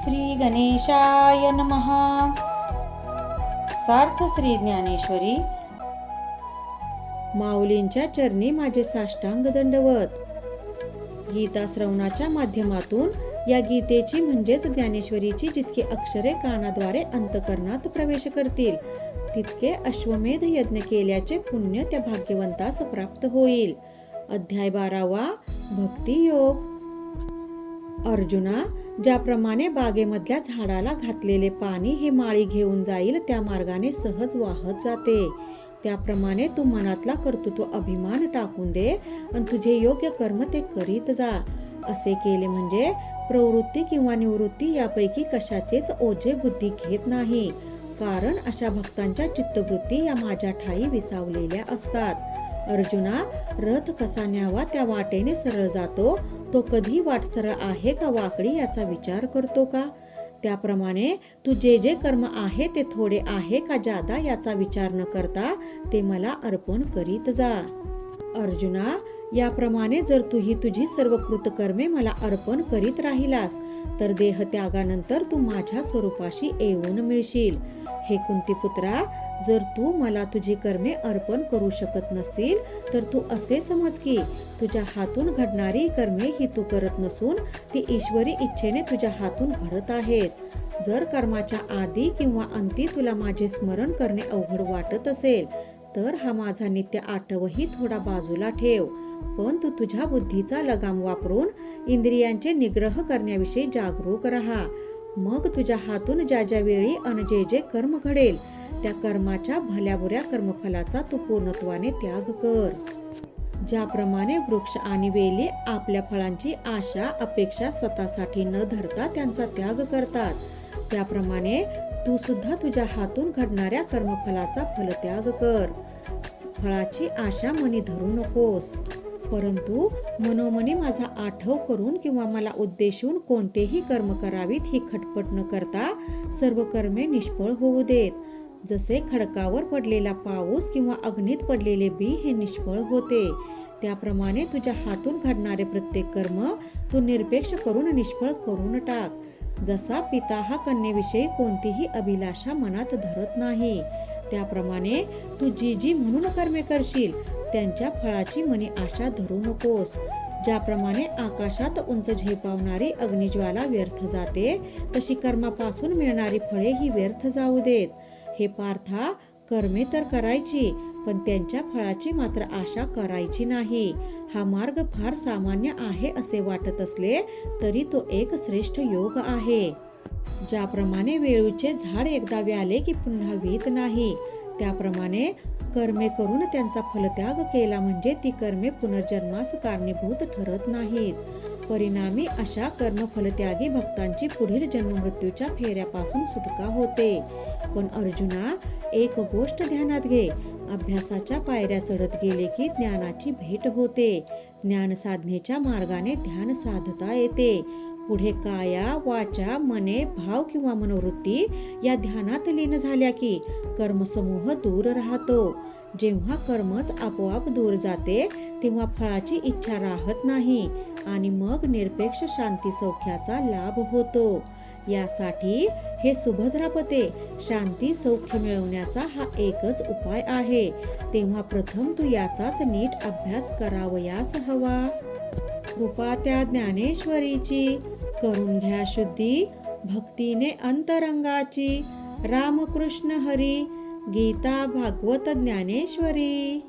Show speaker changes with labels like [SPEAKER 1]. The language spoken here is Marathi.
[SPEAKER 1] श्री गणेशाय महा सार्थ श्री ज्ञानेश्वरी माऊलींच्या चरणी माझे साष्टांग दंडवत. गीता श्रवणाच्या माध्यमातून या गीतेची म्हणजेच ज्ञानेश्वरीची जितकी अक्षरे कानाद्वारे अंतकरणात प्रवेश करतील तितके अश्वमेध यज्ञ केल्याचे पुण्य त्या भाग्यवंतास प्राप्त होईल. अध्याय बारावा भक्ती योग. अर्जुना ज्याप्रमाणे बागेमधल्या झाडाला घातलेले पाणी हे माळी घेऊन जाईल त्या मार्गाने सहज वाहत जाते. त्याप्रमाणे तू मनातला कर्तृत्व अभिमान टाकून दे आणि तुझे योग्य कर्म ते करीत जा. असे केले म्हणजे प्रवृत्ती किंवा निवृत्ती यापैकी कशाचेच ओझे बुद्धी घेत नाही. कारण अशा भक्तांच्या चित्तवृत्ती या माझ्या ठाई विसावलेल्या असतात. अर्जुना रथ कसा न्यावा त्या वाटेने सरळ जातो. तो कधी वाट सरळ आहे का वाकडी याचा विचार करतो का? त्याप्रमाणे तू जे जे कर्म आहे ते थोडे आहे का जादा याचा विचार न करता ते मला अर्पण करीत जा. अर्जुना याप्रमाणे जर तू ही तुझी सर्व कृतकर्मे मला अर्पण करीत राहिलास तर देह त्यागानंतर तू माझ्या स्वरूपाशी येऊन मिळशील. हे कुंतीपुत्रा जर तू मला तुझी कर्मे अर्पण करू शकत नसील तर तू असे समज की तुझ्या हातून घडणारी कर्मे ही तू करत नसून ती ईश्वरी इच्छेने तुझ्या हातून घडत आहेत. जर कर्माच्या आधी किंवा अंती तुला माझे स्मरण करणे अवघड वाटत असेल तर हा माझा नित्य आठवही थोडा बाजूला ठेव. पण तू तुझ्या बुद्धीचा लगाम वापरून इंद्रियांचे निग्रह करण्याविषयी जागरूक राहा. मग तुझ्या हातून ज्या ज्या वेळी अन जे जे कर्म घडेल त्या कर्माच्या भल्याबुऱ्या कर्मफलाचा तू पूर्णत्वाने त्याग कर. ज्याप्रमाणे वृक्ष आणि वेली आपल्या फळांची आशा अपेक्षा स्वतःसाठी न धरता त्यांचा त्याग करतात. त्याप्रमाणे तू सुद्धा तुझ्या हातून घडणाऱ्या कर्मफलाचा फलत्याग कर. फळाची आशा मनी धरू नकोस. परंतु मनोमनी माझा आठव करून किंवा मला उद्देशून कोणतेही कर्म करावीत ही खटपट न करता सर्व कर्मे निष्फळ होऊ देत. जसे खडकावर पडलेला पाऊस किंवा अग्नीत पडलेले बी हे निष्फळ होते. त्याप्रमाणे तुझ्या हातून घडणारे प्रत्येक कर्म तू निरपेक्ष करून निष्फळ करून टाक. जसा पिता हा कन्येविषयी कोणतीही अभिलाषा मनात धरत नाही त्याप्रमाणे तू जी जी म्हणून कर्मे करशील त्यांच्या फळाची मनी आशा धरू नकोस. ज्याप्रमाणे आकाशात उंच झेपावणारी अग्निज्वाला व्यर्थ जाते तशी कर्मापासून मिळणारी फळे ही व्यर्थ जाऊ देत. हे पार्था कर्मे तर करायची पण त्यांच्या फळाची मात्र आशा करायची नाही. हा मार्ग फार सामान्य आहे असे वाटत असले तरी तो एक श्रेष्ठ योग आहे. ज्याप्रमाणे वेळूचे झाड एकदा व्याले की पुन्हा वीत नाही त्याप्रमाणे कर्मे करून त्यांचा फलत्याग केला म्हणजे ती कर्मे पुनर्जन्मास कारणीभूत ठरत नाहीत. परिणामी अशा कर्म फलत्यागी भक्तांची पुढील जन्ममृत्यूच्या फेऱ्यापासून सुटका होते. पण अर्जुना एक गोष्ट ध्यानात घे. अभ्यासाच्या पायऱ्या चढत गेले की ज्ञानाची भेट होते. ज्ञान साधनेच्या मार्गाने ध्यान साधता येते. पुढे काया वाचा मने भाव किंवा मनोवृत्ती या ध्यानात लीन झाल्या की कर्मसमूह दूर राहतो. जेव्हा कर्मच आपोआप दूर जाते तेव्हा फळाची इच्छा राहत नाही आणि मग निरपेक्ष शांती सौख्याचा लाभ होतो. यासाठी हे सुभद्रापते शांती सौख्य मिळवण्याचा हा एकच उपाय आहे. तेव्हा प्रथम तू याचाच नीट अभ्यास करावयास हवा. कृपा त्या ज्ञानेश्वरीची. करून घ्या शुद्धी भक्तीने अंतरंगाची. रामकृष्ण हरी गीता भागवत ज्ञानेश्वरी.